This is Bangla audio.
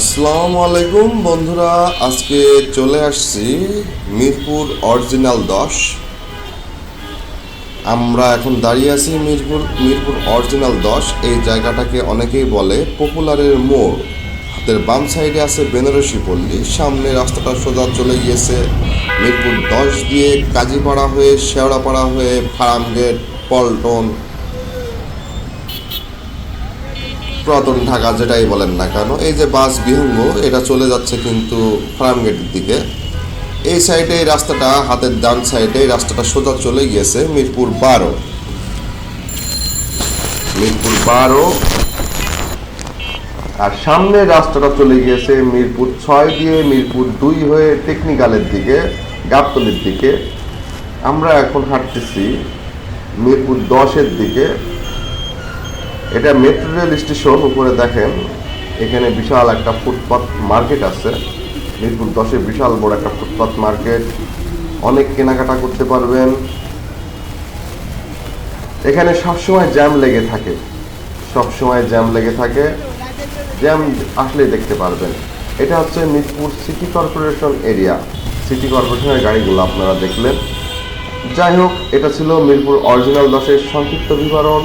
আসসালামু আলাইকুম, বন্ধুরা। আজকে চলে আসছি মিরপুর অরিজিনাল দশ। আমরা এখন দাঁড়িয়ে আছি মিরপুর মিরপুর অরিজিনাল দশ। এই জায়গাটাকে অনেকেই বলে পপুলারের মোড়। হাতের বাম সাইডে আছে বেনারসি পল্লী। সামনে রাস্তাটা সোজা চলে গিয়েছে মিরপুর দশ দিয়ে কাজীপাড়া হয়ে, শেওড়াপাড়া হয়ে ফার্মগেট পল্টন পুরাতন ঢাকা যেটাই বলেন না কেন, এই যে বাস বিহঙ্গ, এটা চলে যাচ্ছে কিন্তু ফার্মগেটের দিকে। এই সাইডে এই রাস্তাটা, হাতের ডান সাইডে এই রাস্তাটা সোজা চলে গিয়েছে মিরপুর বারো। মিরপুর বারো। আর সামনে রাস্তাটা চলে গিয়েছে মিরপুর ছয় দিয়ে মিরপুর দুই হয়ে টেকনিক্যালের দিকে, গাবতলির দিকে। আমরা এখন হাঁটতেছি মিরপুর দশের দিকে। এটা মেট্রো রেল স্টেশন উপরে দেখেন, এখানে বিশাল একটা ফুটপাথ মার্কেট আছে। মিরপুর দশে বিশাল বড় একটা ফুটপাথ মার্কেট অনেক কেনাকাটা করতে পারবেন। এখানে সবসময় জ্যাম লেগে থাকে। সবসময় জ্যাম লেগে থাকে। জ্যাম আসলেই দেখতে পারবেন। এটা হচ্ছে Mirpur city corporation area city কর্পোরেশনের গাড়িগুলো আপনারা দেখলেন। যাই হোক, এটা ছিল মিরপুর অরিজিনাল দশের সংক্ষিপ্ত বিবরণ।